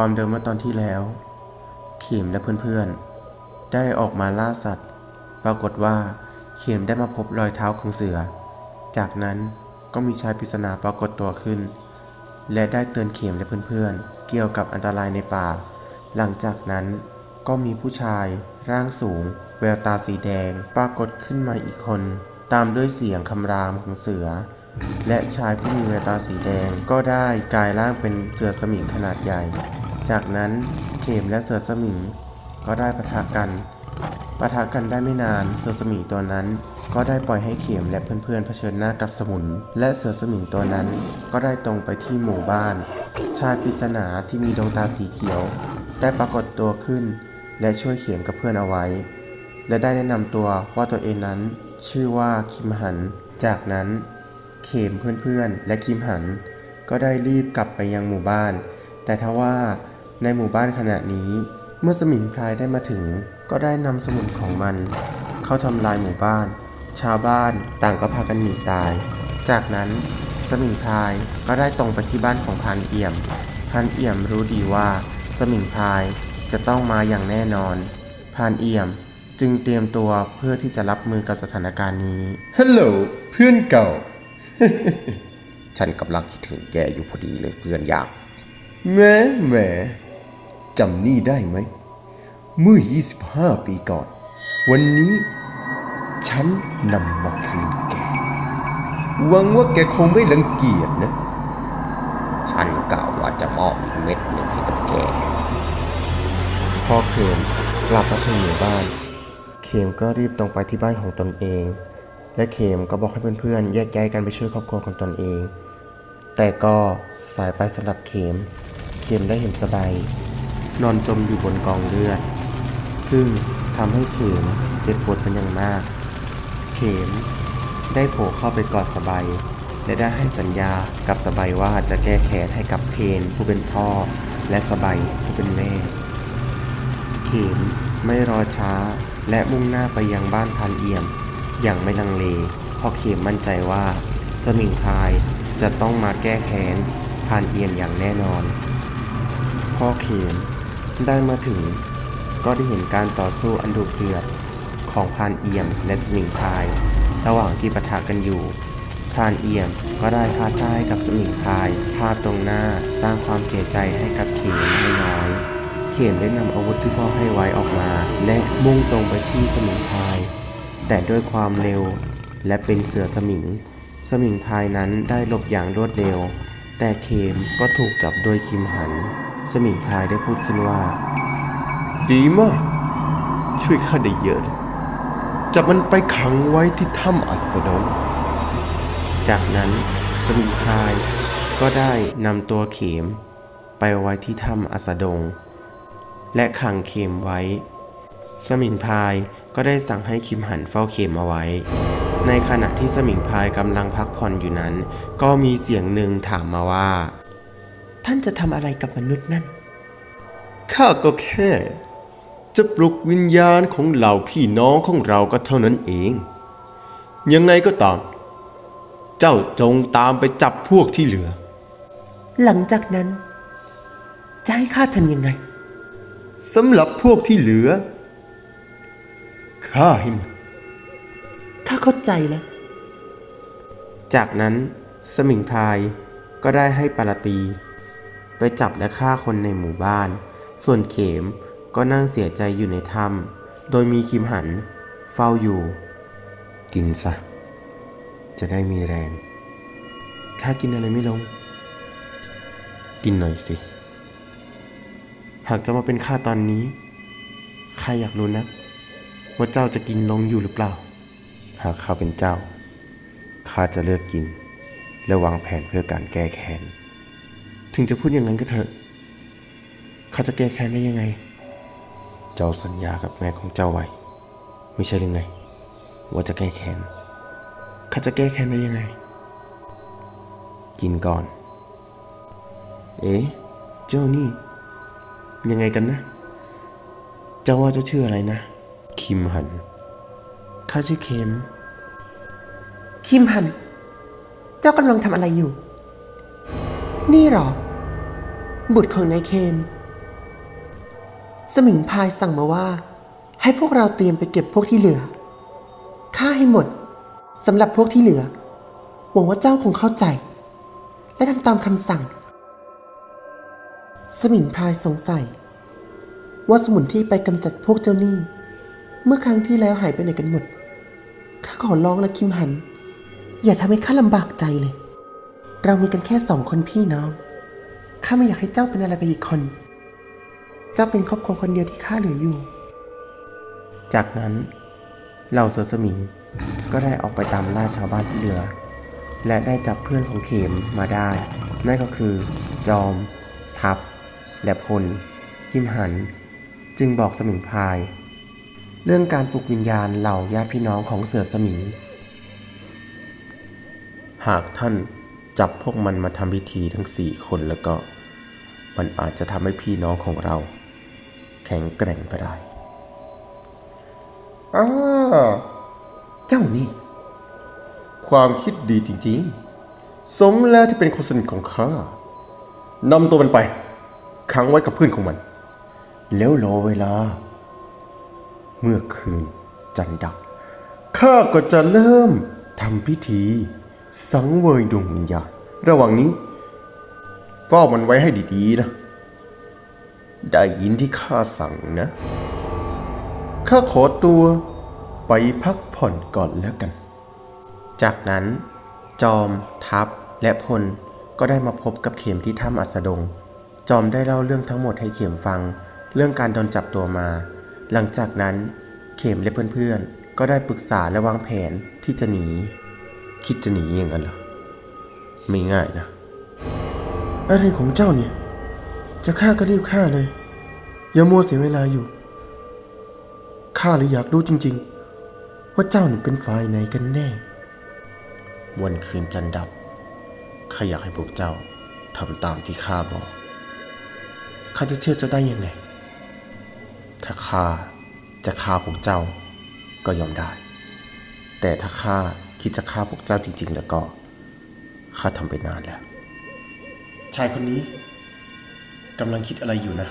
ความเดิมเมื่อตอนที่แล้วเข็มและเพื่อนๆ ได้ออกมาล่าสัตว์ ปรากฏว่าเข็มได้มาพบรอยเท้าของเสือ จากนั้นก็มีชายปริศนาปรากฏตัวขึ้น และได้เตือนเข็มและเพื่อนๆ เกี่ยวกับอันตรายในป่า หลังจากนั้นก็มีผู้ชาย ร่างสูง แววตาสีแดง ปรากฏขึ้นมาอีกคน ตามด้วยเสียงคำรามของเสือ และชายผู้มีแววตาสีแดงก็ได้กลายร่างเป็นเสือสมิงขนาดใหญ่ จากนั้นเข็มและเสือสมิงก็ได้ปะทะกันปะทะกันได้ไม่นานเสือสมิงตัวนั้น ก็ได้ปล่อยให้เข็มและเพื่อนๆเผชิญหน้ากับสมุน และเสือสมิงตัวนั้นก็ได้ตรงไปที่หมู่บ้าน ชายปริศนาที่มีดวงตาสีเขียว ได้ปรากฏตัวขึ้น และช่วยเข็มกับเพื่อนเอาไว้ และได้แนะนำตัวว่าตัวเองนั้น ชื่อว่าคิมหัน จากนั้นเข็มเพื่อนๆ และคิมหัน ก็ได้รีบกลับไปยังหมู่บ้าน แต่ทว่า ในหมู่บ้านขณะนี้ เมื่อสมิงพรายได้มาถึง ก็ได้นำสมุนของมัน เข้าทำลายหมู่บ้าน ชาวบ้านต่างก็พากันหนีตาย จากนั้นสมิงพรายก็ได้ตรงไปที่บ้านของพรานเอี่ยมพรานเอี่ยมรู้ดีว่าสมิงพรายจะต้องมาอย่างแน่นอนพรานเอี่ยมจึงเตรียมตัวเพื่อที่จะรับมือกับสถานการณ์นี้ ฮัลโหลเพื่อนเก่า ฉันกำลังคิดถึงแกอยู่พอดีเลยเพื่อนอยากแหม่แหม่ จำนี่ได้ไหม เมื่อ 25 ปีก่อน วันนี้ ฉันนำมาคืนแกหวังว่าแกคงไม่รังเกียจนะ ฉันกล่าวว่าจะมอบอีกเม็ดหนึ่งให้กับแกพอเข็มกลับมาถึงหมู่บ้านเขมก็รีบตรงไปที่บ้านของตนเอง และเขมก็บอกให้เพื่อนๆ แยกย้ายกันไปช่วยครอบครัวของตนเอง แต่ก็สายไปสำหรับเขมเขมได้เห็นสบาย นอนจมอยู่บนกองเลือด ซึ่งทำให้เข็มเจ็บปวดเป็นอย่างมาก เข็มได้โผล่เข้าไปกอดสบายและได้ให้สัญญากับสบายว่าจะแก้แค้นให้กับเคนผู้เป็นพ่อ และสบายผู้เป็นแม่ เข็มไม่รอช้าและมุ่งหน้าไปยังบ้านพานเอี่ยม อย่างไม่ลังเลเพราะเข็มมั่นใจว่า สมิงพายจะต้องมาแก้แค้นพานเอี่ยมอย่างแน่นอน พ่อเข็ม ได้มาถึง ก็ได้เห็นการต่อสู้อันดุเดือดของพานเอี่ยมและสมิงพาย ระหว่างที่ปะทะกันอยู่พานเอี่ยมก็ได้ท้าทายกับสมิงพายภาพตรงหน้าสร้างความเสียใจให้กับเข็มไม่น้อย เข็มได้นำอาวุธที่พ่อให้ไว้ออกมา และมุ่งตรงไปที่สมิงพาย แต่ด้วยความเร็วและเป็นเสือสมิง สมิงพายนั้นได้หลบอย่างรวดเร็ว แต่เขมก็ถูกจับโดยคิมหัน สมิงพายได้พูดขึ้นว่า ดีมาก ช่วยข้าได้เยอะเลยจับมันไปขังไว้ที่ถ้ำอัสดงจากนั้นสมิงพายก็ได้นำตัวเข็มไปไว้ที่ถ้ำอัสดง และขังเข็มไว้ สมิงพายก็ได้สั่งให้คิมหันเฝ้าเข็มเอาไว้ ในขณะที่สมิงพายกำลังพักผ่อนอยู่นั้น ก็มีเสียงหนึ่งถามมาว่า ท่านจะทำอะไรกับมนุษย์นั่น ข้าก็แค่ จะปลุกวิญญาณของเหล่าพี่น้องของเราก็เท่านั้นเอง ยังไงก็ตาม เจ้าจงตามไปจับพวกที่เหลือ หลังจากนั้น จะให้ข้าทำยังไงสำหรับพวกที่เหลือฆ่าให้หมดข้าเข้าใจแล้ว จากนั้นสมิงพรายก็ได้ให้ปาราตี ไปจับและฆ่าคนในหมู่บ้าน ส่วนเขมก็นั่งเสียใจอยู่ในถ้ำโดยมีคิมหัน เฝ้าอยู่ กินซะ จะได้มีแรง ข้ากินอะไรไม่ลง กินหน่อยสิ หากจะมาเป็นข้าตอนนี้ ข้าอยากรู้นะ ว่าเจ้าจะกินลงอยู่หรือเปล่า หากข้าเป็นเจ้า ข้าจะเลือกกิน และวางแผนเพื่อการแก้แค้น ถึงจะพูดอย่างนั้นก็เถอะข้าจะแก้แค้นได้ยังไง เจ้าสัญญากับแม่ของเจ้าไว้ ไม่ใช่หรือไง ว่าจะแก้แค้นข้าจะแก้แค้นได้ยังไง กินก่อน เอ๊ะ เจ้านี่ ยังไงกันนะ เจ้าว่าเจ้าชื่ออะไรนะ คิมหัน ข้าชื่อเข็มคิมหัน เจ้ากำลังทำอะไรอยู่ นี่หรอ บุตรของนายเคน สมิงพายสั่งมาว่า ให้พวกเราเตรียมไปเก็บพวกที่เหลือฆ่าให้หมดสำหรับพวกที่เหลือ หวังว่าเจ้าคงเข้าใจ และทำตามคำสั่ง สมิงพรายสงสัย ว่าสมุนที่ไปกำจัดพวกเจ้าหนี้ เมื่อครั้งที่แล้วหายไปไหนกันหมด ข้าขอร้องละคิมหัน อย่าทำให้ข้าลำบากใจเลย เรามีกันแค่สองคนพี่น้อง ข้าไม่อยากให้เจ้าเป็นอะไรไปอีกคน เจ้าเป็นครอบครัวคนเดียวที่ข้าเหลืออยู่ จากนั้นเหล่าเสือสมิงก็ได้ออกไปตามล่าชาวบ้านที่เหลือ และได้จับเพื่อนของเข็มมาได้ นั่นก็คือ จอม ทับและพลกิมหัน จึงบอกสมิงพราย เรื่องการปลุกวิญญาณเหล่าญาติพี่น้องของเสือสมิง หากท่าน จับพวกมันมาทำพิธีทั้งสี่คนแล้วก็ มันอาจจะทำให้พี่น้องของเรา แข็งแกร่งก็ได้อ้าเจ้านี่ ความคิดดีจริงๆ สมแล้วที่เป็นคนสนิทของข้านำตัวมันไปขังไว้กับเพื่อนของมัน แล้วรอเวลา เมื่อคืนจันดับข้าก็จะเริ่มทำพิธี สังเวยดวงวิญญาณระหว่างนี้ เฝ้ามันไว้ให้ดีๆนะ ได้ยินที่ข้าสั่งนะ ข้าขอตัวไปพักผ่อนก่อนแล้วกัน จากนั้น จอม ทัพ และพลก็ได้มาพบกับเข็มที่ถ้ำอัสดง จอมได้เล่าเรื่องทั้งหมดให้เข็มฟัง เรื่องการโดนจับตัวมา หลังจากนั้นเข็มและเพื่อนๆ ก็ได้ปรึกษาและวางแผนที่จะหนี คิดจะหนีอย่างนั้นเหรอ ไม่ง่ายนะ อะไรของเจ้าเนี่ย จะฆ่าก็รีบฆ่าเลย อย่ามัวเสียเวลาอยู่ ข้าเลยอยากรู้จริง ๆ ว่าเจ้านี่เป็นฝ่ายไหนกันแน่ วันคืนจันทร์ดับ ข้าอยากให้พวกเจ้าทำตามที่ข้าบอก ข้าจะเชื่อเจ้าได้ยังไง ถ้าข้าจะฆ่าพวกเจ้าก็ยอมได้ แต่ถ้าข้า คิดจะฆ่าพวกเจ้าจริง ๆ แล้วก็ข้าทำไปนานแล้ว ชายคนนี้กำลังคิดอะไรอยู่นะ